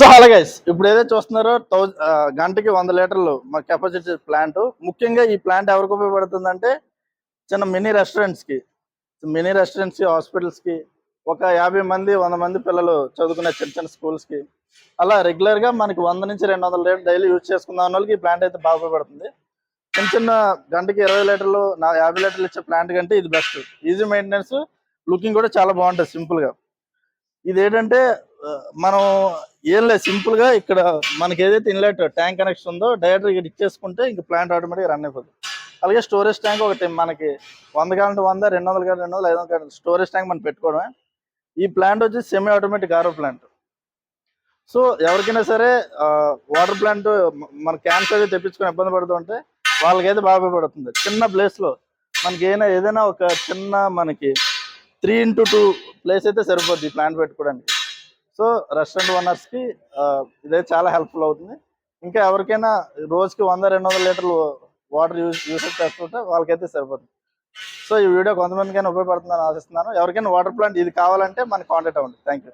So hello guys ఇప్పుడు ఏదైతే చూస్తున్నారో థౌజండ్ గంటకి వంద లీటర్లు మా కెపాసిటీ ప్లాంట్ ముఖ్యంగా ఈ ప్లాంట్ ఎవరికి ఉపయోగపడుతుందంటే చిన్న మినీ రెస్టారెంట్స్కి మినీ రెస్టారెంట్స్కి హాస్పిటల్స్కి ఒక యాభై మంది వంద మంది పిల్లలు చదువుకునే చిన్న చిన్న స్కూల్స్కి. అలా రెగ్యులర్గా మనకి వంద నుంచి రెండు వందల లీటర్ డైలీ యూజ్ చేసుకుందాం వాళ్ళకి ఈ ప్లాంట్ అయితే బాగా ఉపయోగపడుతుంది. చిన్న చిన్న గంటకి ఇరవై లీటర్లు నా యాభై లీటర్లు ఇచ్చే ప్లాంట్ కంటే ఇది బెస్ట్ ఈజీ మెయింటెనెన్స్ లుకింగ్ కూడా చాలా బాగుంటుంది సింపుల్గా ఇది ఏంటంటే మనం ఏం లేదు సింపుల్గా ఇక్కడ మనకి ఏదైతే ఇన్లెట్ ట్యాంక్ కనెక్షన్ ఉందో డైరెక్ట్ ఇక్కడ ఇచ్చేసుకుంటే ఇంక ప్లాంట్ ఆటోమేటిక్ రన్ అయిపోతుంది అలాగే స్టోరేజ్ ట్యాంక్ ఒకటి మనకి వంద కాలంటే వంద రెండు వందల కాలంటే రెండు వందలు ఐదు వందల కాలంటే స్టోరేజ్ ట్యాంక్ మనం పెట్టుకోవడమే. ఈ ప్లాంట్ వచ్చి semi automatic RO plant so ఎవరికైనా సరే వాటర్ ప్లాంట్ మన క్యాన్స్ అయితే తెప్పించుకొని ఇబ్బంది పడుతుంటే వాళ్ళకైతే బాగా ఉపయోగపడుతుంది. చిన్న ప్లేస్లో మనకి ఏదైనా ఏదైనా ఒక చిన్న మనకి త్రీ ఇంటూ టూ ప్లేస్ అయితే సరిపోద్ది ప్లాంట్ పెట్టుకోవడానికి. సో రెస్టారెంట్ ఓనర్స్కి ఇదే చాలా హెల్ప్ఫుల్ అవుతుంది. ఇంకా ఎవరికైనా రోజుకి వంద రెండు వందల లీటర్లు వాటర్ యూజ్ యూసేజ్ చేస్తుంటే వాళ్ళకైతే సరిపోతుంది. సో ఈ వీడియో కొంతమందికైనా ఉపయోగపడుతుందని ఆశిస్తున్నాను. ఎవరికైనా వాటర్ ప్లాంట్ ఇది కావాలంటే మనకి కాంటాక్ట్ అవ్వండి. Thank you